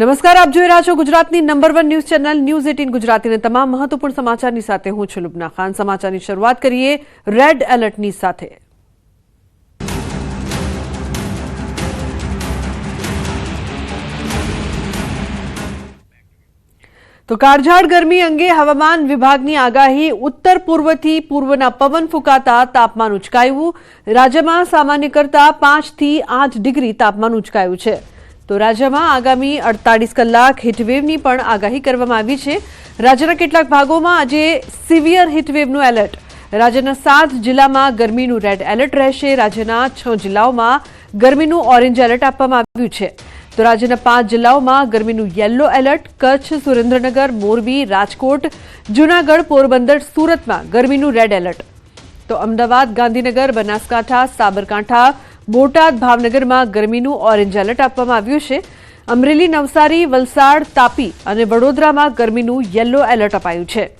નમસ્કાર, આપ જોઈ રહ્યા છો ગુજરાતની number one news channel news eighteen ગુજરાતીને તમામ મહત્વપૂર્ણ સમાચારની સાથે હું છું લુબના ખાન. સમાચારની શરૂઆત કરીએ રેડ એલર્ટની સાથે. તો કાળઝાળ ગરમી અંગે હવામાન વિભાગની આગાહી, ઉત્તર પૂર્વથી પૂર્વના પવન ફૂંકાતા તાપમાન ઉચકાયું. રાજ્યમાં સામાન્ય કરતા પાંચથી આઠ ડિગ્રી તાપમાન ઉચકાયું છે. તો રાજ્યમાં આગામી અડતાલીસ કલાક હીટવેવની પણ આગાહી કરવામાં આવી છે. રાજ્યના કેટલાક ભાગોમાં આજે સિવિયર હીટવેવનું એલર્ટ. રાજ્યના સાત જિલ્લામાં ગરમીનું રેડ એલર્ટ રહેશે. રાજ્યના છ જિલ્લાઓમાં ગરમીનું ઓરેન્જ એલર્ટ આપવામાં આવ્યું છે. તો રાજ્યના પાંચ જિલ્લાઓમાં ગરમીનું યલો એલર્ટ, કચ્છ, સુરેન્દ્રનગર, મોરબી, રાજકોટ, જૂનાગઢ, પોરબંદર, સુરતમાં ગરમીનું રેડ એલર્ટ. તો અમદાવાદ, ગાંધીનગર, બનાસકાંઠા, સાબરકાંઠા બોટાદ ભાવનગરમાં ગરમીનું ઓરેન્જ એલર્ટ આપવામાં આવ્યું છે. અમરેલી, નવસારી, વલસાડ, તાપી અને વડોદરામાં ગરમીનું યલો એલર્ટ અપાયું છે.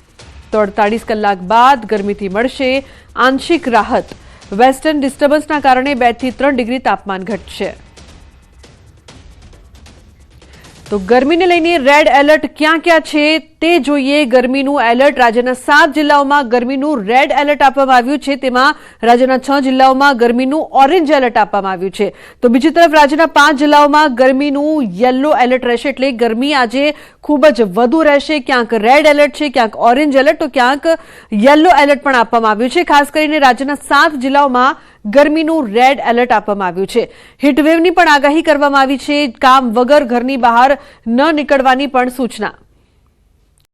તો અડતાળીસ કલાક બાદ ગરમીથી મળશે આંશિક રાહત. વેસ્ટર્ન ડિસ્ટર્બન્સના કારણે બેથી ત્રણ ડિગ્રી તાપમાન ઘટશે. તો ગરમીને લઈને રેડ એલર્ટ ક્યાં ક્યાં છે તે જોઈએ. ગરમીનું એલર્ટ રાજ્યના સાત જિલ્લાઓમાં ગરમીનું રેડ એલર્ટ આપવામાં આવ્યું છે. તેમાં રાજ્યના છ જિલ્લાઓમાં ગરમીનું ઓરેન્જ એલર્ટ આપવામાં આવ્યું છે. તો બીજી તરફ રાજ્યના પાંચ જિલ્લાઓમાં ગરમીનું યલો એલર્ટ રહેશે એટલે ગરમી આજે ખૂબ જ વધુ રહેશે. ક્યાંક રેડ એલર્ટ છે, ક્યાંક ઓરેન્જ એલર્ટ. તો ક્યાંક યલો એલર્ટ પણ આપવામાં આવ્યું છે. ખાસ કરીને રાજ્યના સાત જિલ્લાઓમાં ગરમીનું રેડ એલર્ટ આપવામાં આવ્યું છે હીટવેવની પણ આગાહી કરવામાં આવી છે કામ વગર ઘરની બહાર ન નીકળવાની પણ સૂચના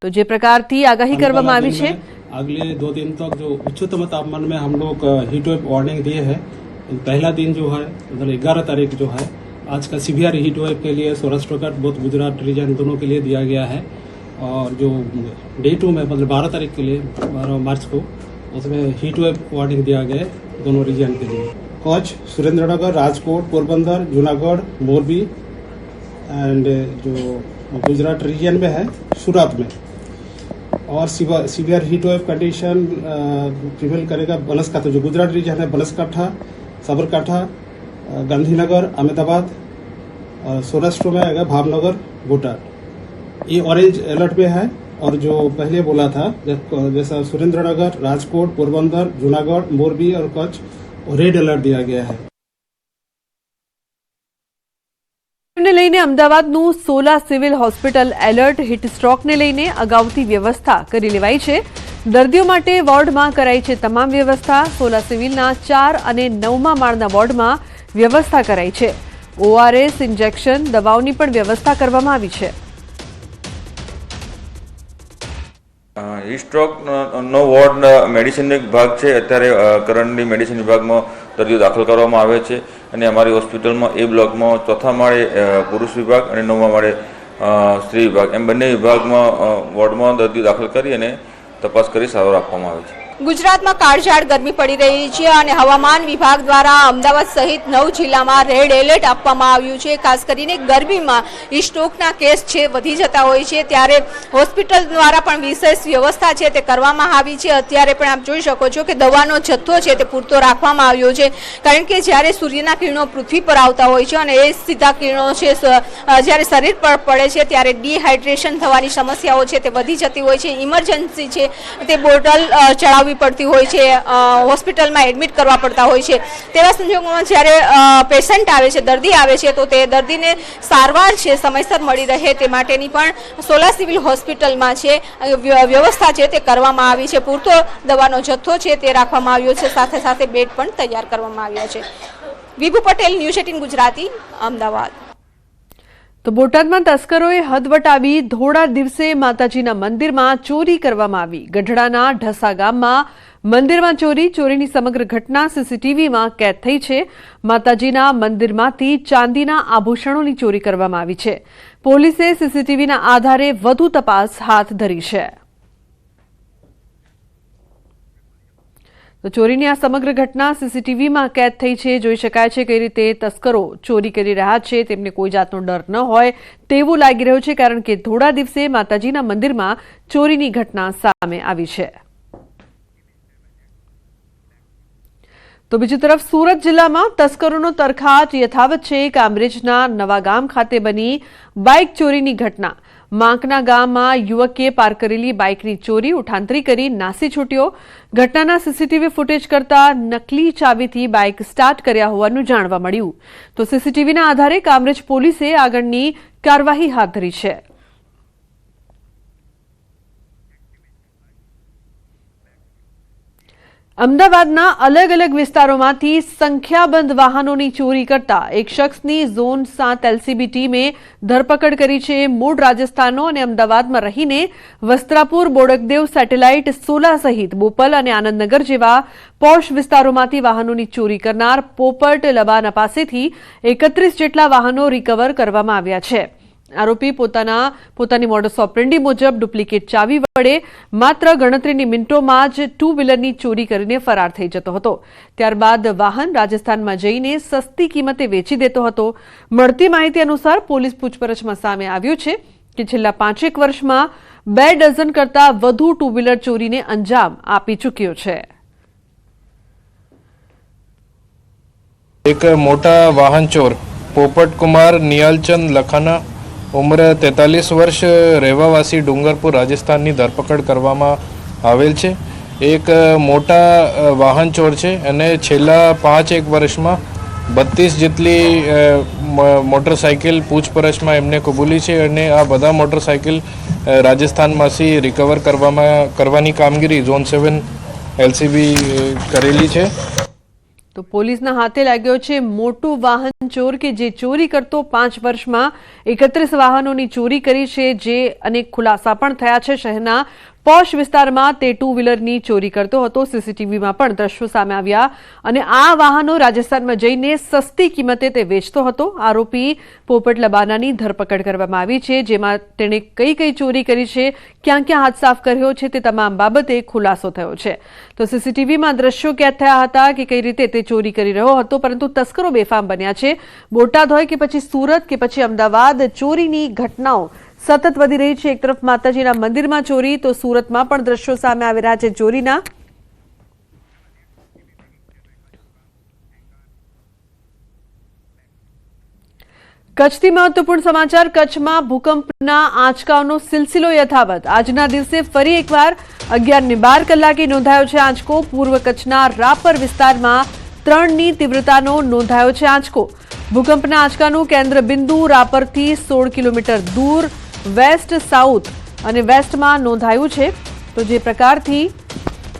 તો જે પ્રકારથી આગાહી કરવામાં આવી છે अगले दो दिन तक जो उच्चतम तापमान में हम लोग हीट वेव वार्निंग दिए हैं पहला दिन जो है मतलब ग्यारह तारीख जो है आज का सीवियर हीट वेव के लिए सौराष्ट्र का बोथ गुजरात रीजन दोनों के लिए दिया गया है और जो डे टू में मतलब बारह तारीख के लिए बारह मार्च को उसमें हीट वेव वार्निंग दिया गया है दोनों रीजन के लिए। कच्छ सुरेंद्रनगर राजकोट पोरबंदर जूनागढ़ मोरबी एंड जो गुजरात रीजन में है सूरत में। और severe heat wave condition prevail करेगा बनसकांठा जो गुजरात रीजन है बनसकांठा साबरकांठा अ, गांधीनगर अहमदाबाद अ, सौराष्ट्र में आएगा भावनगर बोटाद ये ऑरेंज अलर्ट पे है। और जो पहले बोला था जै- जैसा सुरेंद्रनगर राजकोट पोरबंदर जूनागढ़ मोरबी और कच्छ रेड अलर्ट दिया गया है ને લઈને અમદાવાદનું Sola civil hospital alert heat સ્ટ્રોકને લઈને અગાઉથી વ્યવસ્થા કરી લેવાઈ છે દર્દીઓ માટે વોર્ડમાં કરાઈ છે તમામ વ્યવસ્થા સોલા સિવિલના ચાર અને નવમા માળના વોર્ડમાં વ્યવસ્થા કરાઈ છે ઓઆરએસ ઇન્જેક્શન દવાઓની પણ વ્યવસ્થા કરવામાં આવી છે હિસ્ટ્રોક નો વોર્ડ એક ભાગ છે. અત્યારે કરંટની મેડિસિન વિભાગમાં દર્દીઓ દાખલ કરવામાં આવે છે અને અમારી હોસ્પિટલમાં એ બ્લોકમાં ચોથા માળે પુરુષ વિભાગ અને નવમા માળે સ્ત્રી વિભાગ. એમ બંને વિભાગમાં વોર્ડમાં દર્દીઓ દાખલ કરી અને તપાસ કરી સારવાર આપવામાં આવે છે. ગુજરાતમાં કાળઝાળ ગરમી પડી રહી છે અને હવામાન વિભાગ દ્વારા અમદાવાદ સહિત નવ જિલ્લામાં રેડ એલર્ટ આપવામાં આવ્યું છે. ખાસ કરીને ગરમીમાં સ્ટ્રોકના કેસ છે વધી જતા હોય છે. ત્યારે હોસ્પિટલ દ્વારા પણ વિશેષ વ્યવસ્થા છે તે કરવામાં આવી છે. અત્યારે પણ આપ જોઈ શકો છો કે દવાનો જથ્થો છે તે પૂરતો રાખવામાં આવ્યો છે. કારણ કે જ્યારે સૂર્યના કિરણો પૃથ્વી પર આવતા હોય છે અને એ સીધા કિરણો છે જ્યારે શરીર પર પડે છે ત્યારે ડિહાઇડ્રેશન થવાની સમસ્યાઓ છે તે વધી જતી હોય છે. ઇમરજન્સી છે તે બોટલ અ, ચડાવવી પડતી હોય છે હોસ્પિટલમાં એડમિટ કરવા પડતા હોય છે. તેવા સંજોગોમાં જ્યારે પેશન્ટ આવે છે, દર્દી આવે છે, તો તે દર્દીને સારવાર છે, સમયસર મળી રહે તે માટેની પણ સોલા સિવિલ હોસ્પિટલમાં છે વ્યવસ્થા છે તે કરવામાં આવી છે. પૂરતો દવાનો જથ્થો છે તે રાખવામાં આવ્યો છે, સાથે સાથે બેડ પણ તૈયાર કરવામાં આવ્યા છે. Vibhu Patel, news eighteen Gujarati, Ahmedabad. તો બોટાદમાં તસ્કરોએ હદ વટાવી ધોળા દિવસે માતાજીના મંદિરમાં ચોરી કરવામાં આવી. ગઢડાના ઢસા ગામમાં મંદિરમાં ચોરી, ચોરીની સમગ્ર ઘટના સીસીટીવીમાં કેદ થઈ છે. માતાજીના મંદિરમાંથી ચાંદીના આભૂષણોની ચોરી કરવામાં આવી છે. પોલીસે સીસીટીવીના આધારે વધુ તપાસ હાથ ધરી છે. તો ચોરીની આ સમગ્ર ઘટના સીસીટીવીમાં કેદ થઈ છે. જોઈ શકાય છે કઈ રીતે તસ્કરો ચોરી કરી રહ્યા છે. તેમને કોઈ જાતનો ડર ન હોય તેવું લાગી રહ્યું છે, કારણ કે થોડા દિવસે માતાજીના મંદિરમાં ચોરીની ઘટના સામે આવી છે. તો બીજી તરફ સુરત જિલ્લામાં તસ્કરોનો તરખાટ યથાવત છે. કામરેજના નવા ગામ ખાતે બની બાઇક ચોરીની ઘટના. માંકના ગામમાં યુવકે પાર કરેલી બાઇકની ચોરી, ઉઠાંતરી કરી નાસી છૂટ્યો. ઘટનાના સીસીટીવી ફૂટેજ કરતા નકલી ચાવીથી બાઇક સ્ટાર્ટ કર્યા હોવાનું જાણવા મળ્યું. તો સીસીટીવીના આધારે કામરેજ પોલીસે આગળની કાર્યવાહી હાથ ધરી છે. અમદાવાદના અલગ અલગ વિસ્તારોમાંથી સંખ્યાબંધ વાહનોની ચોરી કરતા એક શખ્સની ઝોન સાત એલસીબી ટીમે ધરપકડ કરી છે. મૂળ રાજસ્થાનનો અને અમદાવાદમાં રહીને વસ્ત્રાપુર, બોડકદેવ સેટેલાઇટ, સોલા સહિત બોપલ અને આનંદનગર જેવા પોશ વિસ્તારોમાંથી વાહનોની ચોરી કરનાર પોપટ લબાના પાસેથી એકત્રીસ જેટલા વાહનો રિકવર કરવામાં આવ્યા છે. આરોપી પોતાના, પોતાની મોડસ ઓપરેન્ડી મુજબ ડુપ્લિકેટ ચાવી વડે માત્ર ગણતરીની મિનિટોમાં જ ટુ વ્હીલરની ચોરી કરીને ફરાર થઈ જતો હતો. ત્યારબાદ વાહન રાજસ્થાનમાં જઈને સસ્તી કિંમતે વેચી દેતો હતો. મળતી માહિતી અનુસાર પોલીસ પૂછપરછમાં સામે આવ્યું છે કે છેલ્લા પાંચેક વર્ષમાં બે ડઝન કરતાં વધુ ટુ વ્હીલર ચોરીને અંજામ આપી ચૂક્યો છે. એક મોટા વાહન ચોર પોપટકુમાર નિયાલચંદ લખાના ઉંમરે તેતાલીસ વર્ષ રહેવાવાસી ડુંગરપુર રાજસ્થાનની ધરપકડ કરવામાં આવેલ છે. એક મોટા વાહન ચોર છે અને છેલ્લા પાંચ એક વર્ષમાં બત્રીસ જેટલી મોટરસાઇકલ પૂછપરછમાં એમને કબૂલી છે અને આ બધા મોટરસાઇકલ રાજસ્થાનમાંથી રિકવર કરવામાં, કરવાની કામગીરી ઝોન સેવન એલસીબી કરેલી છે. તો પોલીસના હાથે લાગ્યો છે મોટું વાહન ચોર કે જે ચોરી કરતો પાંચ વર્ષમાં એકત્રીસ વાહનોની ચોરી કરી છે, જે અનેક ખુલાસા પણ થયા છે શહેરના પોશ વિસ્તારમાં તે ટુ વ્હીલરની ચોરી કરતો હતો. સીસીટીવીમાં પણ દ્રશ્યો સામે આવ્યા અને આ વાહનો રાજસ્થાનમાં જઈને સસ્તી કિંમતે તે વેચતો હતો. આરોપી પોપટ લબાનાની ધરપકડ કરવામાં આવી છે, જેમાં તેણે કઈ કઈ ચોરી કરી છે, ક્યાં ક્યાં હાથ સાફ કર્યો છે તે તમામ બાબતે ખુલાસો થયો છે. તો સીસીટીવીમાં દ્રશ્યો કેદ થયા હતા કે કઈ રીતે તે ચોરી કરી રહ્યો હતો, પરંતુ તસ્કરો બેફામ બન્યા છે. બોટાદ હોય કે પછી સુરત કે પછી અમદાવાદ, ચોરીની ઘટનાઓ સતત વધી રહી છે. એક તરફ માતાજીના મંદિરમાં ચોરી, તો સુરતમાં પણ દ્રશ્યો સામે આવી રહ્યા છે ચોરીના. કચ્છથી મહત્વપૂર્ણ સમાચાર, કચ્છમાં ભૂકંપના આંચકાઓનો સિલસિલો યથાવત. આજના દિવસે ફરી એકવાર અગિયાર ને બાર કલાકે નોંધાયો છે આંચકો. પૂર્વ કચ્છના રાપર વિસ્તારમાં ત્રણની તીવ્રતાનો નોંધાયો છે આંચકો. ભૂકંપના આંચકાનું કેન્દ્ર બિંદુ રાપરથી સોળ કિલોમીટર દૂર વેસ્ટ સાઉથ અને વેસ્ટમાં નોંધાયું છે. તો જે પ્રકારથી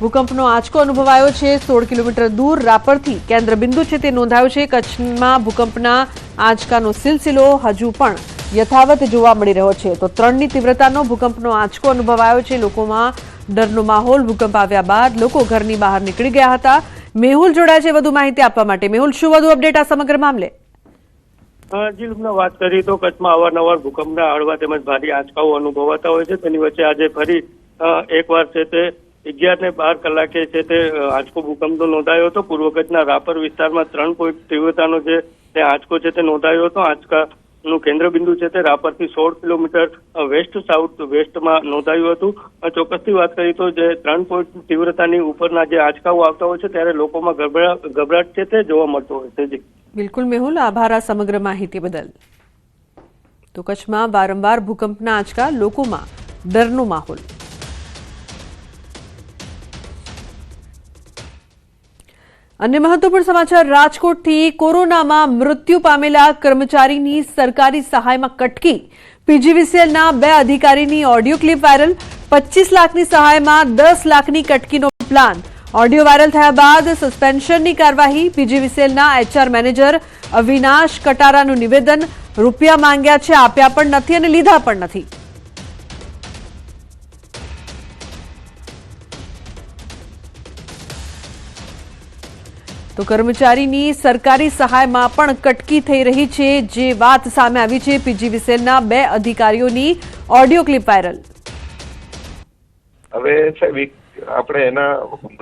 ભૂકંપનો આંચકો અનુભવાયો છે, સોળ કિલોમીટર દૂર રાપરથી કેન્દ્ર બિંદુ છે તે નોંધાયું છે. કચ્છમાં ભૂકંપના આંચકાનો સિલસિલો હજુ પણ યથાવત જોવા મળી રહ્યો છે. તો ત્રણની તીવ્રતાનો ભૂકંપનો આંચકો અનુભવાયો છે. લોકોમાં ડરનો માહોલ, ભૂકંપ આવ્યા બાદ લોકો ઘરની બહાર નીકળી ગયા હતા. મેહુલ જોડાય છે વધુ માહિતી આપવા માટે. મેહુલ, શું વધુ અપડેટ આ સમગ્ર મામલે? અ, જી લગ્ન વાત કરીએ તો કચ્છમાં અવારનવાર ભૂકંપના હળવા તેમજ ભારે આંચકાઓ અનુભવાતા હોય છે. તેની વચ્ચે આજે ફરી એકવાર છે તે અગિયાર ને બાર કલાકે છે તે આંચકો ભૂકંપનો નોંધાયો હતો. પૂર્વ કચ્છના રાપર વિસ્તારમાં ત્રણ પોઈન્ટ તીવ્રતાનો જે તે આંચકો છે તે નોંધાયો હતો. આંચકાનું કેન્દ્ર બિંદુ છે તે રાપરથી સોળ કિલોમીટર વેસ્ટ સાઉથ વેસ્ટમાં નોંધાયું હતું. ચોક્કસથી વાત કરીએ તો જે ત્રણ પોઈન્ટ તીવ્રતાની ઉપરના જે આંચકાઓ આવતા હોય છે ત્યારે લોકોમાં ગભરા- ગભરાટ છે તે જોવા મળતો હોય છે. જી. બિલકુલ મેહુલ, આભાર આ સમગ્ર માહિતી બદલ. તો કચ્છમાં વારંવાર ભૂકંપના આંચકા લોકોમાં, ડરનો માહોલ. અન્ય મહત્વપૂર્ણ સમાચાર, રાજકોટથી કોરોનામાં મૃત્યુ પામેલા કર્મચારીની સરકારી સહાયમાં કટકી. પીજીવીસીએલના બે અધિકારીની ઓડિયો ક્લિપ વાયરલ. પચીસ લાખની સહાયમાં દસ લાખની કટકીનો પ્લાન. ઓડિયો વાયરલ થયા બાદ સસ્પેન્શનની કાર્યવાહી પીજીવીસીએલના એચઆર મેનેજર અવિનાશ કટારાનું નિવેદન રૂપિયા માંગ્યા છે, આપ્યા પણ નથી અને લીધા પણ નથી. તો કર્મચારીની સરકારી સહાયમાં પણ કટકી થઈ રહી છે, જે વાત સામે આવી છે પીજીવીસીએલના બે અધિકારીઓની ઓડિયો ક્લિપ વાયરલ. હવે આપણે એના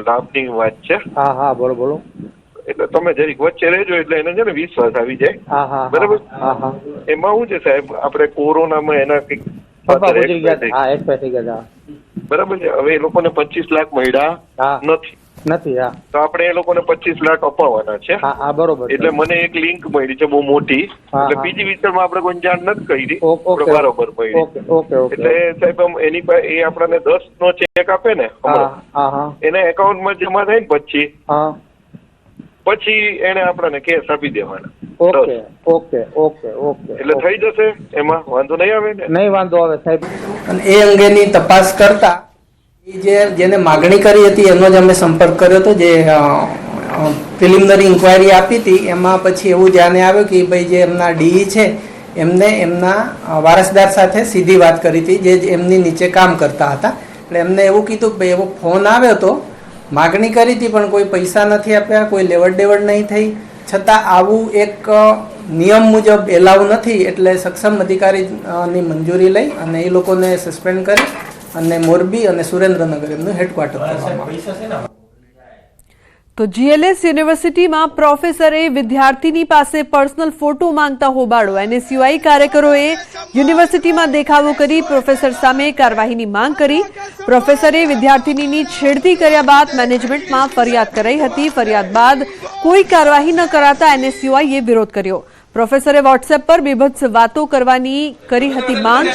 લાભની વાત છે. હા હા બોલો બોલો. એટલે તમે જરીક વચ્ચે રહેજો એટલે એને છે ને વિશ્વાસ આવી જાય. બરાબર? એમાં શું છે સાહેબ? આપણે કોરોનામાં એના કંઈક. બરાબર છે? હવે એ લોકોને પચીસ લાખ મળ્યા નથી. નથી હા. તો આપણે એ લોકોને પચીસ લાખ અપાવવાના છે. હા હા બરોબર એટલે મને એક લિંક મળી છે બહુ મોટી. એટલે બીજી વિસ્તારમાં આપણે કોઈ જાણ નથી કરી. બરોબર ઓકે. એટલે સાહેબ એની એ આપણને દસ નો ચેક આપે ને એના એકાઉન્ટમાં જમા થાય ને પછી પછી એને આપણને કેસ આપી દેવાના. ઓકે ઓકે ઓકે ઓકે એટલે થઈ જશે એમાં વાંધો નહીં આવે ને? નહીં વાંધો આવે સાહેબ. અને એ અંગેની તપાસ કરતા જે જેને માગણી કરી હતી એનો જ અમે સંપર્ક કર્યો હતો, જે પ્રિલિમિનરી ઇન્ક્વાયરી આપી હતી. એમાં પછી એવું ધ્યાને આવ્યું કે ભાઈ જે એમના ડીઈ છે, એમને એમના વારસદાર સાથે સીધી વાત કરી હતી, જે એમની નીચે કામ કરતા હતા. એટલે એમને એવું કીધું કે ભાઈ, એવો ફોન આવ્યો હતો માગણી કરી હતી, પણ કોઈ પૈસા નથી આપ્યા, કોઈ લેવડ દેવડ નહીં થઈ. છતાં આવું એક નિયમ મુજબ એલાવ નથી, એટલે સક્ષમ અધિકારીની મંજૂરી લઈ અને એ લોકોને સસ્પેન્ડ કરી. અને મોરબી અને સુરેન્દ્રનગર એમનું હેડક્વાર્ટર કરવામાં તો જીએલએસ યુનિવર્સિટીમાં પ્રોફેસરે વિદ્યાર્થીની પાસે પર્સનલ ફોટો માંગતા હોબાળો. એનએસયુઆઈ કાર્યકરોએ યુનિવર્સિટીમાં દેખાવો કરી પ્રોફેસર સામે કાર્યવાહીની માંગ કરી. પ્રોફેસરે વિદ્યાર્થીનીની છેડતી કર્યા બાદ મેનેજમેન્ટમાં ફરિયાદ કરાઈ હતી. ફરિયાદ બાદ કોઈ કાર્યવાહી ન કરાતા એનએસયુઆઈએ વિરોધ કર્યો. પ્રોફેસરે વોટ્સએપ પર બીભત્સ વાતો કરવાની કરી હતી માંગ.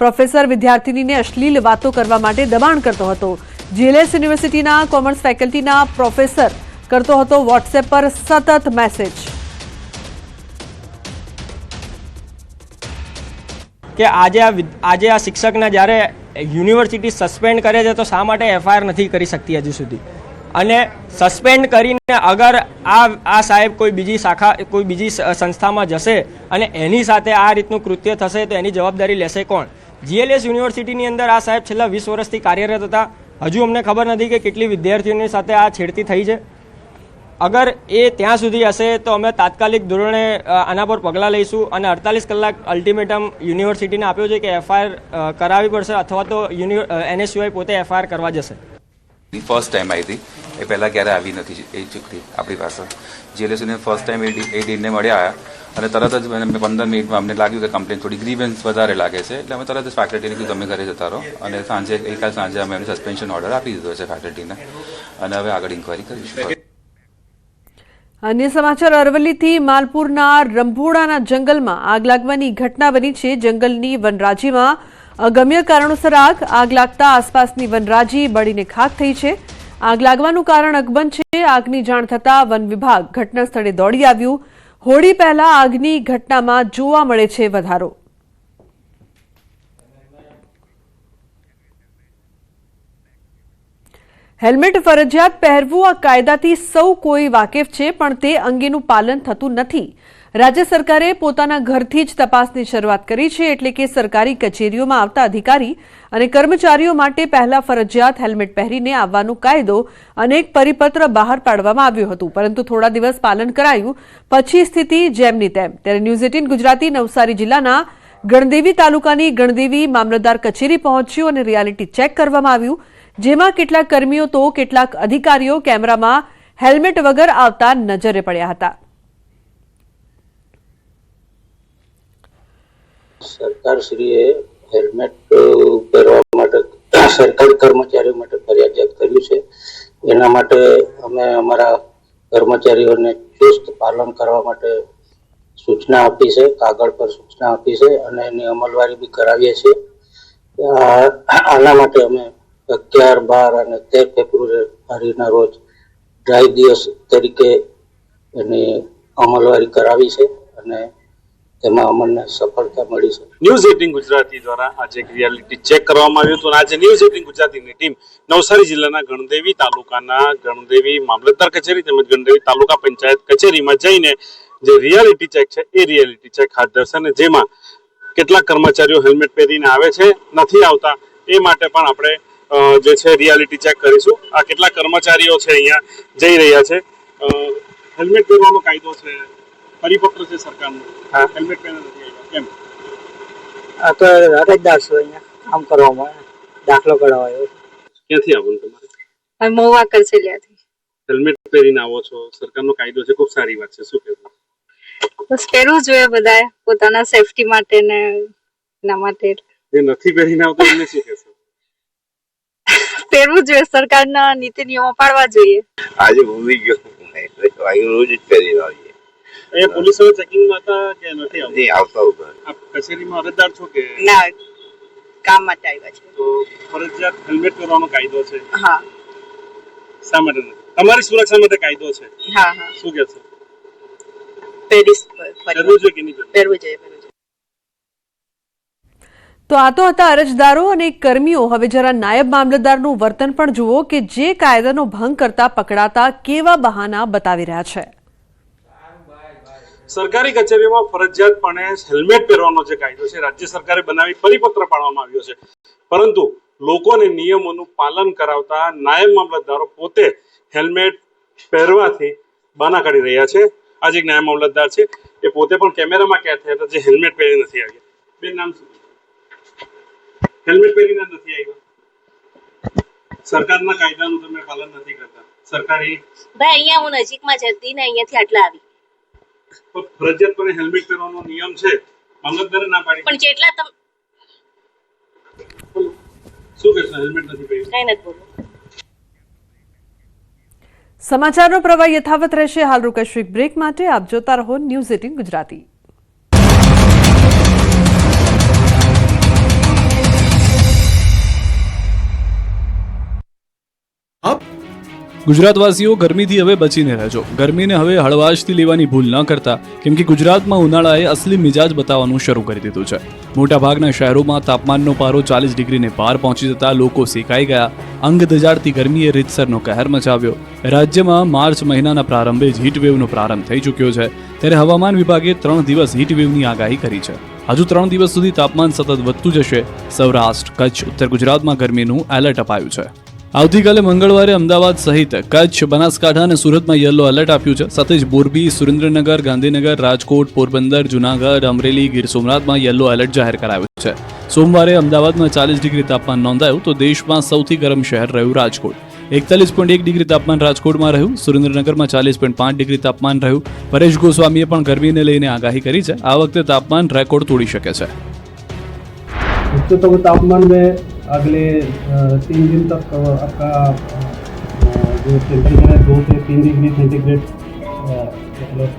પ્રોફેસર વિદ્યાર્થીનીને અશ્લીલ વાતો કરવા માટે દબાણ કરતો હતો. જીએલએસ યુનિવર્સિટીના કોમર્સ ફેકલ્ટીના પ્રોફેસર કરતો હતો વોટ્સએપ પર સતત મેસેજ. કે આજે આજે આ શિક્ષકને જ્યારે યુનિવર્સિટી સસ્પેન્ડ કરે છે તો શા માટે એફઆઈઆર નથી કરી શકતી હજુ સુધી? અને સસ્પેન્ડ કરીને અગર આ આ સાહેબ કોઈ બીજી શાખા, કોઈ બીજી સંસ્થામાં જશે અને એની સાથે આ રીતનું કૃત્ય થશે તો એની જવાબદારી લેશે કોણ? જીએલએસ યુનિવર્સિટીની અંદર આ સાહેબ છેલ્લા વીસ વર્ષથી કાર્યરત હતા. હજુ અમને ખબર નથી કે કેટલી વિદ્યાર્થીઓની સાથે આ છેડતી થઈ છે. અગર એ ત્યાં સુધી હશે તો અમે તાત્કાલિક ધોરણે આના પર પગલાં લઈશું અને અડતાલીસ કલાક અલ્ટિમેટમ યુનિવર્સિટીને આપ્યો છે કે એફઆઈઆર કરાવવી પડશે અથવા તો યુનિ એનએસયુઆઈ પોતે એફઆઈઆર કરવા જશે. ફર્સ્ટ ટાઈમ આવી હતી. એ પહેલાં ક્યારે આવી નથી એ ચૂકતી આપણી પાસે. જીએલએસને ફર્સ્ટ ટાઈમ એ ડી- એ ડીને મળ્યા અને તરત જ મને પંદર મિનિટમાં અમને લાગ્યું કે કમ્પ્લેન થોડી ગ્રીવન્સ વધારે લાગે છે. એટલે અમે તરત જ ફેકલ્ટીને કીધું તમે ઘરે જતા રહો. અને સાંજે, ગઈકાલ સાંજે અમે એમને સસ્પેન્શન ઓર્ડર આપી દીધો છે ફેકલ્ટીને અને હવે આગળ ઇન્કવાયરી કરીશું. અન્ય સમાચાર, અરવલ્લીથી માલપુરના રંભોડાના જંગલમાં આગ લાગવાની ઘટના બની છે. જંગલની વનરાજીમાં અગમ્ય કારણોસર આગ આગ લાગતા આસપાસની વનરાજી બળીને ખાક થઈ છે. આગ લાગવાનું કારણ અકબંધ છે. આગની જાણ થતાં વન વિભાગ ઘટના દોડી આવ્યું. હોળી પહેલા આગની ઘટનામાં જોવા મળે છે વધારો. હેલ્મેટ ફરજિયાત પહેરવું આ કાયદાથી સૌ કોઈ વાકેફ છે, પણ તે અંગેનું પાલન થતું નથી. રાજ્ય સરકારે પોતાના ઘરથી જ તપાસની શરૂઆત કરી છે એટલે કે સરકારી કચેરીઓમાં આવતા અધિકારી અને કર્મચારીઓ માટે પહેલા ફરજિયાત હેલ્મેટ પહેરીને આવવાનો કાયદો અનેક પરિપત્ર બહાર પાડવામાં આવ્યું હતું. પરંતુ થોડા દિવસ પાલન કરાયું, પછી સ્થિતિ જેમની તેમ. ત્યારે ન્યૂઝ એટીન ગુજરાતી નવસારી જિલ્લાના ગણદેવી તાલુકાની ગણદેવી મામલતદાર કચેરી પહોંચ્યું અને રિયાલિટી ચેક કરવામાં આવ્યું. જેમાં કેટલાક કર્મીઓ તો કેટલાક અધિકારીઓ કેમેરામાં હેલ્મેટ વગર આવતા નજરે પડ્યા હતા. સરકારશ્રીએ હેલ્મેટ અ, પહેરવા માટે સરકારી કર્મચારીઓ માટે ફરજિયાત કર્યું છે. એના માટે અમે અમારા કર્મચારીઓને ચુસ્ત પાલન કરવા માટે સૂચના આપી છે કાગળ પર સૂચના આપી છે અને એની અમલવારી બી કરાવીએ છીએ. આના માટે અમે અગિયાર બાર અને તેર ફેબ્રુઆરીના રોજ ડ્રાય દિવસ તરીકે એની અમલવારી કરાવી છે અને તેમાં અમને સફળતા મળી છે. ન્યૂઝ એટીન ગુજરાતી દ્વારા આજે એક રિયાલિટી ચેક કરવામાં આવ્યું હતું આજે ન્યૂઝ એટીન ગુજરાતીની ટીમ નવસારી જિલ્લાના ગણદેવી તાલુકાના ગણદેવી મામલતદાર કચેરી તેમજ ગણદેવી તાલુકા પંચાયત કચેરીમાં જઈને જે રિયાલિટી ચેક છે એ રિયાલિટી ચેક હાથ ધરશે અને જેમાં કેટલાક કર્મચારીઓ હેલ્મેટ પહેરીને આવે છે, નથી આવતા, એ માટે પણ આપણે જે છે રિયાલિટી ચેક કરીશું. આ કેટલા કર્મચારીઓ છે અહીંયા જઈ રહ્યા છે? હેલ્મેટ પહેરવાનો કાયદો છે, પરિપત્ર છે સરકારનો. હેલ્મેટ પહેરે નથી કેમ? આ તો અરજદાર છું અહીંયા કામ કરવામાં દાખલો કઢાવાયો ક્યાંથી આવવાનું તમારે? મહુવા કરસેલિયાથી હેલ્મેટ પહેરીને આવો છો. સરકારનો કાયદો છે. ખૂબ સારી વાત છે. શું કહેવું? બસ પહેરવું જોઈએ બધાએ. પોતાના સેફટી માટે ને એના માટે. જે નથી પહેરીને આવતો એમને શું કહેશો? પહેરવું જોઈએ. સરકારના નીતિ નિયમો પાડવા જોઈએ. આજે ભૂલી ગયો રોજ જ પહેરીને આવીએ. અહીંયા પોલીસ હવે ચેકિંગમાં હતા કે નથી આવતા? નહીં આવતા ઊભા. આપ કચેરીમાં અરજદાર છો કે? ના કામ માટે આવ્યા છે. તો ફરજિયાત હેલ્મેટ પહેરવાનો કાયદો છે. હા. શા માટે તમારી સુરક્ષા માટે કાયદો છે. હા હા. શું કહેશો પેરિસ પહેરવું. જોઈએ કે નહીં પહેરવું જોઈએ. તો આ તો હતા અરજદારો અને કર્મીઓ. હવે જરા નાયબ મામલતદારનું વર્તન પણ જુઓ કે જે કાયદાનો ભંગ કરતા પકડાતા કેવા બહાના બતાવી રહ્યા છે. સરકારી કચેરીમાં ફરજિયાતપણે હેલ્મેટ પહેરવાનો જે કાયદો છે, રાજ્ય સરકારે બનાવી પરિપત્ર પાડવામાં આવ્યો છે. પરંતુ લોકોને નિયમોનું પાલન કરાવતા નાયબ મામલતદારો પોતે હેલ્મેટ પહેરવાથી બાના કાઢી રહ્યા છે. આજે એક નાયબ મામલતદાર છે, એ પોતે પણ કેમેરામાં કેદ થયા હતા, જે હેલ્મેટ પહેરી નથી આવ્યા. બે નામ શું? હેલ્મેટ પહેરીને નથી આવ્યા. સરકારના કાયદાનું તમે પાલન નથી કરતા. સરકારી ભાઈ, અહીંયા હું નજીકમાં જતી ને, અહીંયાથી આટલા આવી. ફરજિયાતપણે હેલ્મેટ પહેરવાનો નિયમ છે મામલતદારે ના પાડી. પણ જેટલા તમે શું કહેશો હેલ્મેટ નથી પહેર્યું? કઈ નથી બોલું સમાચારનો પ્રવાહ યથાવત રહેશે. હાલ રોકાશું એક બ્રેક માટે. આપ જોતા રહો ન્યૂઝ એટીન ગુજરાતી. ગુજરાતવાસીઓ ગરમીથી હવે બચીને રહેજો. ગરમીને હવે હળવાશથી લેવાની ભૂલ ન કરતા, કેમ કે ગુજરાતમાં ઉનાળાએ અસલી મિજાજ બતાવવાનું શરૂ કરી દીધું છે. મોટાભાગના શહેરોમાં તાપમાનનો પારો ચાલીસ ડિગ્રીને પાર પહોંચી જતા લોકો સેકાઈ ગયા. અંગ દજાડતી ગરમીએ રીતસરનો કહેર મચાવ્યો. રાજ્યમાં માર્ચ મહિનાના પ્રારંભે જ હીટવેવનો પ્રારંભ થઈ ચૂક્યો છે. ત્યારે હવામાન વિભાગે ત્રણ દિવસ હીટવેવની આગાહી કરી છે. હજુ ત્રણ દિવસ સુધી તાપમાન સતત વધતું જશે. સૌરાષ્ટ્ર, કચ્છ, ઉત્તર ગુજરાતમાં ગરમીનું એલર્ટ અપાયું છે. આવતીકાલે મંગળવારે અમદાવાદ સહિત કચ્છ, બનાસકાંઠા અને સુરતમાં યલો એલર્ટ આપ્યું છે. સાથે જ મોરબી, સુરેન્દ્રનગર, ગાંધીનગર, રાજકોટ, પોરબંદર, જુનાગઢ, અમરેલી, ગીર સોમનાથમાં યલો એલર્ટ જાહેર કરાયું છે. સોમવારે અમદાવાદમાં ચાલીસ ડિગ્રી તાપમાન નોંધાયું તો દેશમાં સૌથી ગરમ શહેર રહ્યું રાજકોટ. એકતાલીસ પોઈન્ટ એક ડિગ્રી તાપમાન રાજકોટમાં રહ્યું, સુરેન્દ્રનગરમાં ચાલીસ પોઈન્ટ પાંચ ડિગ્રી તાપમાન રહ્યું. પરેશ ગોસ્વામીએ પણ ગરમીને લઈને આગાહી કરી છે. આ વખતે તાપમાન રેકોર્ડ તોડી શકે છે. તાપમાન મેં अगले तीन दिन तक आपका जो टेम्परेचर है दो से तीन डिग्री सेंटीग्रेड मतलब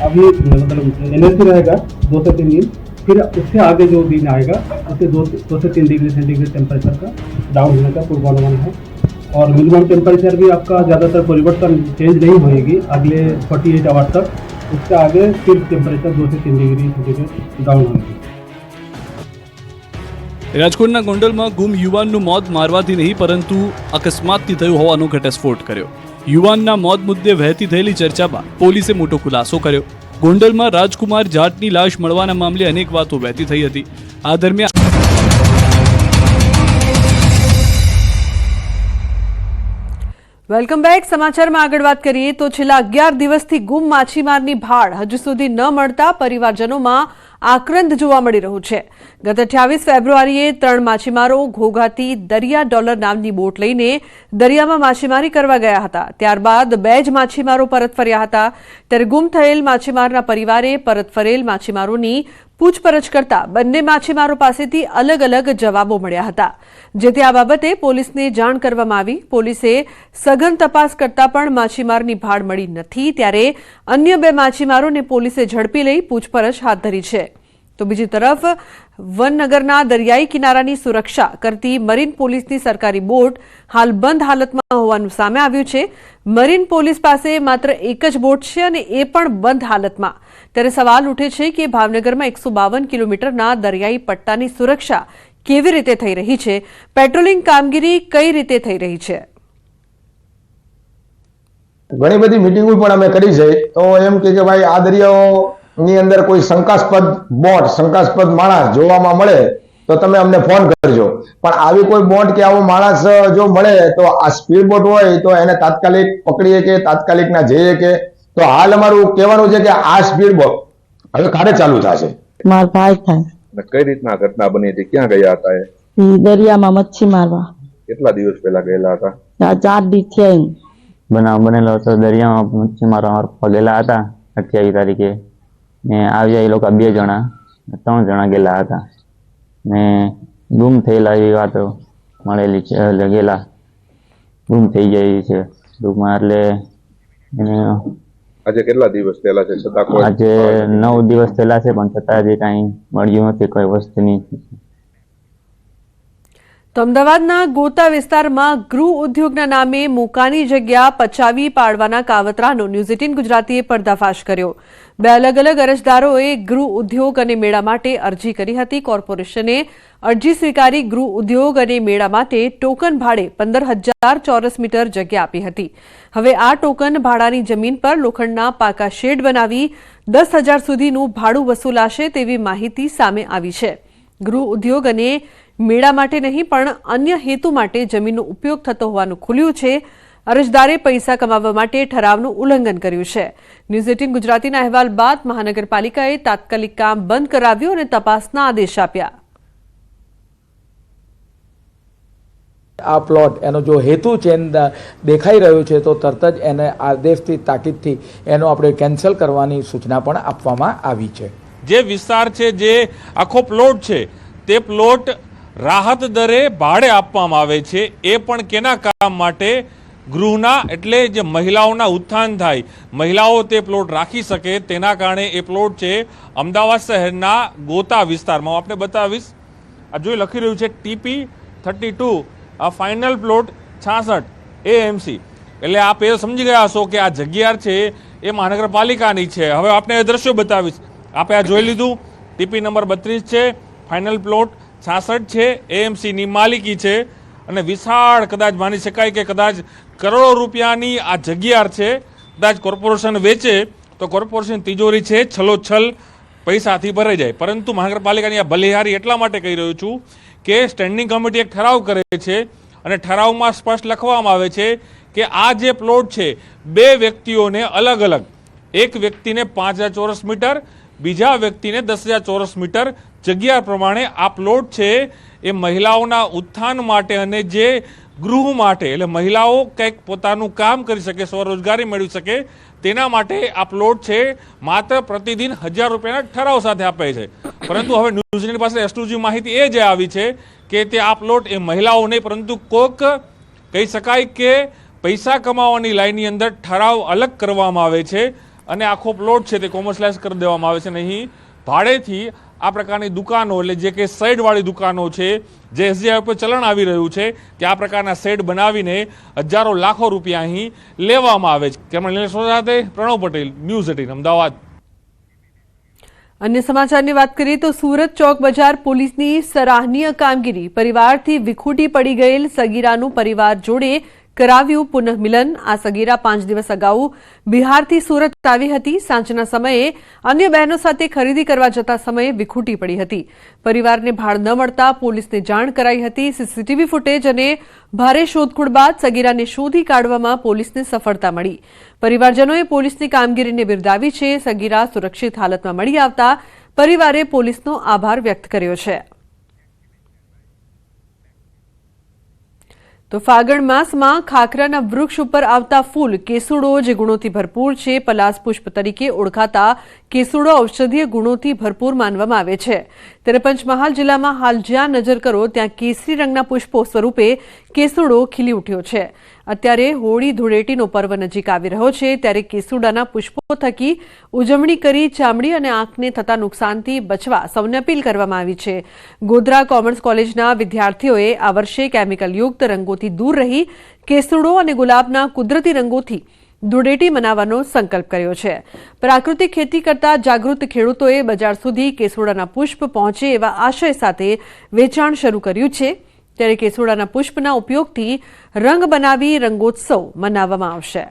अभी मतलब एनर्जी रहेगा दो से तीन दिन, फिर उससे आगे जो दिन आएगा उससे दो दो से तीन डिग्री सेंटीग्रेड टेम्परेचर का डाउन होने का पूर्वानुमान है। और मिनिमम टेम्परेचर भी आपका ज़्यादातर परिवर्तन चेंज नहीं होएगी, अगले फोर्टी एट आवर तक, उसके आगे फिर टेम्परेचर दो से तीन डिग्री सेंटीग्रेड डाउन होगी રાજકોટના ગોંડલમાં ગુમ યુવાનનું મોત મારવાથી નહીં, પરંતુ અકસ્માતથી થયું હોવાનો ઘટસ્ફોટ કર્યો. યુવાનના મોત મુદ્દે વહેતી થયેલી ચર્ચા બાદ પોલીસે મોટો ખુલાસો કર્યો. ગોંડલમાં રાજકુમાર જાટની લાશ મળવાના મામલે અનેક વાતો વહેતી થઈ હતી. આ દરમિયાન વેલકમ બેક. સમાચારમાં આગળ વાત કરીએ તો છેલ્લા અગિયાર દિવસથી ગુમ માછીમારની ભાળ હજુ સુધી ન મળતા પરિવારજનોમાં આક્રંદ જોવા મળી રહ્યું છે. ગત અઠ્યાવીસ ફેબ્રુઆરીએ ત્રણ માછીમારો ઘોઘાથી દરિયા ડોલર નામની બોટ લઈને દરિયામાં માછીમારી કરવા ગયા હતા. ત્યારબાદ બે જ માછીમારો પરત ફર્યા હતા. ત્યારે ગુમ થયેલ માછીમારના પરિવારે પરત ફરેલ માછીમારોની પૂછપરછ કરતા બંને માછીમારો પાસેથી અલગ અલગ જવાબો મળ્યા હતા. જેથી આ બાબતે પોલીસને જાણ કરવામાં આવી. પોલીસે સઘન તપાસ કરતા પણ માછીમારની ભાળ મળી નથી. ત્યારે અન્ય બે માછીમારોને પોલીસે ઝડપી લઈ પૂછપરછ હાથ ધરી છે. તો બીજી તરફ, વનનગરના દરિયાઈ કિનારાની સુરક્ષા કરતી મરીન પોલીસની સરકારી બોટ હાલ બંધ હાલતમાં હોવાનું સામે આવ્યું છે. મરીન પોલીસ પાસે માત્ર એક જ બોટ છે અને એ પણ બંધ હાલતમાં. ત્યારે સવાલ ઉઠે છે કે ભાવનગરમાં એકસો બાવન કિલોમીટરના દરિયાઈ પટ્ટાની સુરક્ષા કેવી રીતે થઈ રહી છે? પેટ્રોલિંગ કામગીરી કઈ રીતે થઈ રહી છે? ઘણી બધી મિટિંગો પણ અમે કરી છે. તો એમ કે ભાઈ, આ દરિયાઓ ની અંદર કોઈ શંકાસ્પદ બોટ, શંકાસ્પદ માણસ જોવામાં મળે તો તમે અમને ફોન કરજો. પણ આવી કોઈ બોટ કે આવો માણસ જો મળે તો આ સ્પીડ બોટ હોય તો એને તાત્કાલિક પકડીએ કે તાત્કાલિક ના જઈએ કે તો હાલ અમારું કહેવાનું છે કે આ સ્પીડ બોટ હવે કારે ચાલુ થશે. મારા ભાઈ થાય. કઈ રીતના ઘટના બની હતી? ક્યાં ગયા હતા એ? દરિયામાં મચ્છી મારવા. કેટલા દિવસ પહેલા ગયેલા હતા? ચાર દિવસ થયા એમ. બનાવ બનેલો હતો દરિયામાં મચ્છી મારવા પગેલા હતા અઠ્યાવીસ તારીખે. ને આવ્યા એ લોકો બે જણા ત્રણ જણા ગયેલા હતા. ને ગુમ થયેલા એવી વાતો મળેલી છે લગેલા ગુમ થઈ જાય છે. ટૂંકમાં એટલે એને આજે કેટલા દિવસ પહેલા છે? છતાં આજે નવ દિવસ થયેલા છે, પણ છતાં હજી કાંઈ મળ્યું નથી કોઈ વસ્તુની. તો અમદાવાદના ગોતા વિસ્તારમાં ગૃહ ઉદ્યોગના નામે મુકાની જગ્યા પચાવી પાડવાના કાવતરાનો ન્યૂઝ એટીન ગુજરાતીએ પર્દાફાશ કર્યો. બે અલગ અલગ અરજદારોએ ગૃહ ઉદ્યોગ અને મેળા માટે અરજી કરી હતી. કોર્પોરેશને અરજી સ્વીકારી ગૃહ ઉદ્યોગ અને મેળા માટે ટોકન ભાડે પંદર હજાર ચોરસ મીટર જગ્યા આપી હતી. હવે આ ટોકન ભાડાની જમીન પર લોખંડના પાકા શેડ બનાવી દસ હજાર સુધીનું ભાડું વસૂલાશે તેવી માહિતી સામે આવી છે. ગૃહ ઉદ્યોગ અને મેળા માટે નહીં પણ અન્ય હેતુ માટે જમીનનો ઉપયોગ થતો હોવાનું ખુલ્યું છે. અરજદારે પૈસા કમાવવા માટે ઠરાવનું ઉલ્લંઘન કર્યું છે. ન્યૂઝ એટીન ગુજરાતીના અહેવાલ બાદ મહાનગરપાલિકાએ તાત્કાલિક કામ બંધ કરાવ્યું અને તપાસના આદેશ આપ્યા. આ પ્લોટ એનો જો હેતુ છે દેખાઈ રહ્યો છે તો તરત જ એને આદેશથી તાકીદથી એનો આપણે કેન્સલ કરવાની સૂચના પણ આપવામાં આવી છે. જે વિસ્તાર છે જે આખો પ્લોટ છે તે પ્લોટ રાહત દરે ભાડે આપવામાં આવે છે. એ પણ કેના કામ માટે? ગૃહના એટલે જે મહિલાઓના ઉત્થાન થાય. મહિલાઓ તે પ્લોટ રાખી શકે. તેના કારણે એ પ્લોટ છે અમદાવાદ શહેરના ગોતા વિસ્તારમાં. હું આપને બતાવીશ. આ જોઈ લખી રહ્યું છે ટીપી થર્ટી ટુ. આ ફાઇનલ પ્લોટ છાસઠ એએમસી. એટલે આપ એ સમજી ગયા હશો કે આ જગ્યા છે એ મહાનગરપાલિકાની છે. હવે આપને એ દ્રશ્યો બતાવીશ. આપે આ જોઈ લીધું. ટીપી નંબર બત્રીસ છે. ફાઇનલ પ્લોટ છાસઠ છે એએમસીની માલિકી છે અને વિશાળ કદાચ માની શકાય કે કદાચ કરોડો રૂપિયાની આ જગ્યા છે. કદાચ કોર્પોરેશન વેચે તો કોર્પોરેશન તિજોરી છે છલોછલ પૈસાથી ભરાઈ જાય. પરંતુ મહાનગરપાલિકાની આ બલિહારી એટલા માટે કહી રહ્યો છું કે સ્ટેન્ડિંગ કમિટી એક ઠરાવ કરે છે અને ઠરાવમાં સ્પષ્ટ લખવામાં આવે છે કે આ જે પ્લોટ છે, બે વ્યક્તિઓને અલગ અલગ. એક વ્યક્તિને પાંચ ચોરસ મીટર, બીજા વ્યક્તિને દસ ચોરસ મીટર જગ્યા પ્રમાણે આ પ્લોટ છે એ મહિલાઓના ઉત્થાન માટે અને જે ગૃહ માટે. એટલે મહિલાઓ કંઈક પોતાનું કામ કરી શકે, સ્વરોજગારી મેળવી શકે, તેના માટે આ પ્લોટ છે. માત્ર પ્રતિદિન હજાર રૂપિયાના ઠરાવ સાથે આપે છે. પરંતુ હવે ન્યૂઝીલેન્ડ પાસે એક્સક્લુઝિવ માહિતી એ જે આવી છે કે તે આ પ્લોટ એ મહિલાઓ નહીં, પરંતુ કોક કહી શકાય કે પૈસા કમાવાની લાઈનની અંદર ઠરાવ અલગ કરવામાં આવે છે અને આખો પ્લોટ છે તે કોમર્શલાઇઝ કરી દેવામાં આવે છે. નહીં, ભાડેથી આ પ્રકારની દુકાનો એટલે જે કે શેડવાળી દુકાનો છે, જે એસજીઆઈ ઉપર ચલણ આવી રહ્યું છે, કે આ પ્રકારના શેડ બનાવીને હજારો લાખો રૂપિયા અહીં લેવામાં આવે છે. કેમેરા નિલેશ સાથે પ્રણવ પટેલ, ન્યૂઝ એટીન, અમદાવાદ. અન્ય સમાચારની વાત કરીએ તો સુરત ચોક બજાર પોલીસની સરાહનીય કામગીરી. પરિવારથી વિખૂટી પડી ગયેલ સગીરાનું પરિવાર જોડે કરાવ્યું પુનઃમિલન. આ સગીરા પાંચ દિવસ અગાઉ બિહારથી સુરત આવી હતી. સાંજના સમયે અન્ય બહેનો સાથે ખરીદી કરવા જતા સમયે વિખૂટી પડી હતી. પરિવારને ભાડ ન મળતા પોલીસને જાણ કરાઈ હતી. સીસીટીવી ફૂટેજ અને ભારે શોધખોળ બાદ સગીરાને શોધી કાઢવામાં પોલીસને સફળતા મળી. પરિવારજનોએ પોલીસની કામગીરીને બિરદાવી છે. સગીરા સુરક્ષિત હાલતમાં મળી આવતા પરિવારે પોલીસનો આભાર વ્યક્ત કર્યો છે. તો ફાગણ માસમાં ખાખરાના વૃક્ષ ઉપર આવતા ફૂલ કેસુડો જે ગુણોથી ભરપૂર છે, પલાસ પુષ્પ તરીકે ઓળખાતા કેસુડો ઔષધીય ગુણોથી ભરપૂર માનવામાં આવે છે. ત્યારે પંચમહાલ જિલ્લામાં હાલ જ્યાં નજર કરો ત્યાં કેસરી રંગના પુષ્પો સ્વરૂપે કેસુડો ખીલી ઉઠ્યો છે. અત્યારે હોળી ધૂળેટીનો પર્વ નજીક આવી રહ્યો છે ત્યારે કેસુડાના પુષ્પો થકી ઉજવણી કરી ચામડી અને આંખને થતા નુકસાનથી બચવા સૌને અપીલ કરવામાં આવી છે. ગોધરા કોમર્સ કોલેજના વિદ્યાર્થીઓએ આ વર્ષે કેમિકલયુક્ત રંગોથી દૂર રહી કેસુડો અને ગુલાબના કુદરતી રંગોથી ધૂળેટી મનાવવાનો સંકલ્પ કર્યો છે. પ્રાકૃતિક ખેતી કરતા જાગૃત ખેડૂતોએ બજાર સુધી કેસોડાના પુષ્પ પહોંચે એવા આશય સાથે વેચાણ શરૂ કર્યું છે. ત્યારે કેસોડાના પુષ્પના ઉપયોગથી રંગ બનાવી રંગોત્સવ મનાવવામાં આવશે.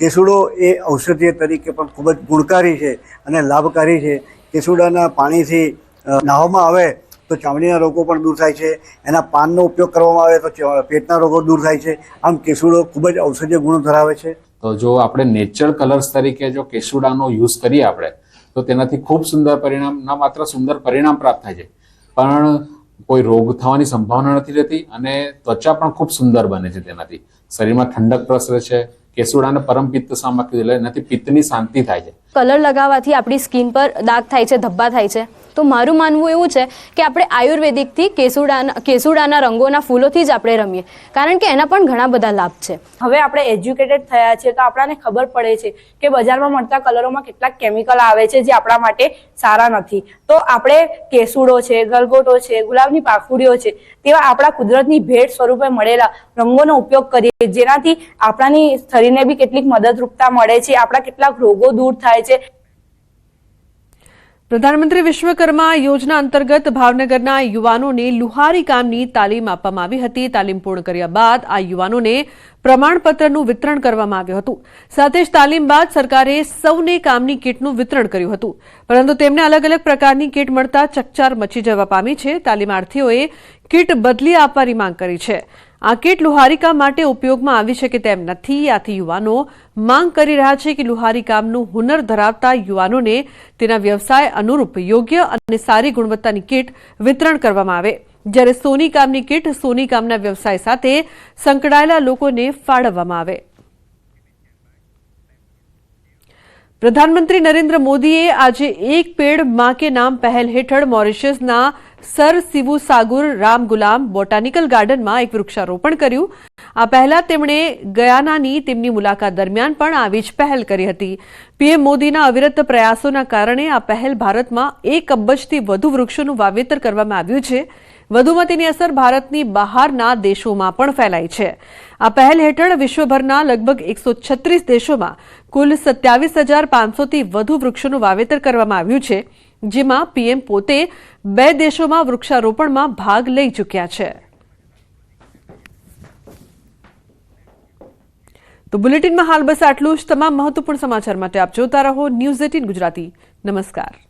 કેસુડો એ ઔષધીય તરીકે પણ ખૂબ જ ગુણકારી છે અને લાભકારી છે. કેસુડાના પાણીથી નાહવામાં આવે તો ચામડીના રોગો પણ દૂર થાય છે. એના પાનનો ઉપયોગ કરવામાં આવે તો પેટના રોગો દૂર થાય છે. આમ કેસુડો ખૂબ જ ઔષધીય ગુણો ધરાવે છે. તો જો આપણે નેચરલ કલર્સ તરીકે જો કેસુડાનો યુઝ કરીએ આપણે તો તેનાથી ખૂબ સુંદર પરિણામ ના માત્ર સુંદર પરિણામ પ્રાપ્ત થાય છે. પણ કોઈ રોગ થવાની સંભાવના નથી રહેતી અને ત્વચા પણ ખૂબ સુંદર બને છે તેનાથી. શરીરમાં ઠંડક પ્રસરે છે કેસુડાને પરમ પિત્ત સામગ્રી એટલે એનાથી પિત્તની શાંતિ થાય છે. કલર લગાવવાથી આપણી સ્કિન પર દાગ થાય છે ધબ્બા થાય છે. તો મારું માનવું એવું છે કે આપણે આયુર્વેદિકથી કેસુડાના કેસુડાના રંગોના ફૂલોથી જ આપણે રમીએ. કારણ કે એના પણ ઘણા બધા લાભ છે. હવે આપણે એજ્યુકેટેડ થયા છે તો આપણાને ખબર પડે છે કે બજારમાં મળતા કલરોમાં કેટલાક કેમિકલ આવે છે જે આપણા માટે સારા નથી. તો આપણે કેસુડો છે, ગલગોટો છે, ગુલાબની પાખુડીઓ છે તેવા આપણા કુદરતની ભેટ સ્વરૂપે મળેલા રંગોનો ઉપયોગ કરીએ. જેનાથી આપણાની શરીરને બી કેટલીક મદદરૂપતા મળે છે. આપણા કેટલાક રોગો દૂર થાય છે. પ્રધાનમંત્રી વિશ્વકર્મા યોજના અંતર્ગત ભાવનગરના યુવાનોને લુહારી કામની તાલીમ આપવામાં આવી હતી. તાલીમ પૂર્ણ કર્યા બાદ આ યુવાનોને પ્રમાણપત્રનું વિતરણ કરવામાં આવ્યું હતું. સાથે જ તાલીમ બાદ સરકારે સૌને કામની કીટનું વિતરણ કર્યું હતું. પરંતુ તેમને અલગ અલગ પ્રકારની કીટ મળતા ચકચાર મચી જવા પામી છે. તાલીમાર્થીઓએ કીટ બદલી આપવાની માંગ કરી છે. આ કીટ લુહારીકામ માટે ઉપયોગમાં આવી શકે તેમ નથી. આથી યુવાનો માંગ કરી રહ્યા છે કે લુહારી કામનું હુનર ધરાવતા યુવાનોને તેના વ્યવસાય અનુરૂપ યોગ્ય અને સારી ગુણવત્તાની કીટ વિતરણ કરવામાં આવે. જ્યારે સોની કામની કીટ સોની કામના વ્યવસાય સાથે સંકળાયેલા લોકોને ફાળવવામાં આવે. પ્રધાનમંત્રી નરેન્દ્ર મોદીએ આજે એક પેડમાં કે નામ પહેલ હેઠળ મોરિશિયસના સર સિવુ સાગુર રામ ગુલામ બોટાનિકલ ગાર્ડનમાં એક વૃક્ષારોપણ કર્યું. આ પહેલા તેમણે ગયાનાની તેમની મુલાકાત દરમિયાન પણ આવી જ પહેલ કરી હતી. પીએમ મોદીના અવિરત પ્રયાસોના કારણે આ પહેલ ભારતમાં એક અબજથી વધુ વૃક્ષોનું વાવેતર કરવામાં આવ્યું છે. વધુમાં તેની અસર ભારતની બહારના દેશોમાં પણ ફેલાઈ છે. આ પહેલ હેઠળ વિશ્વભરના લગભગ એકસો છત્રીસ દેશોમાં કુલ સત્યાવીસ હજાર પાંચસોથી વધુ વૃક્ષોનું વાવેતર કરવામાં આવ્યું છે. જેમાં પીએમ પોતે બે દેશોમાં વૃક્ષારોપણમાં ભાગ લઈ ચૂક્યા છે. તો બુલેટિનમાં હાલ બસ આટલું જ. તમામ મહત્વપૂર્ણ સમાચાર માટે આપ જોતા રહો ન્યૂઝ એટીન ગુજરાતી. નમસ્કાર.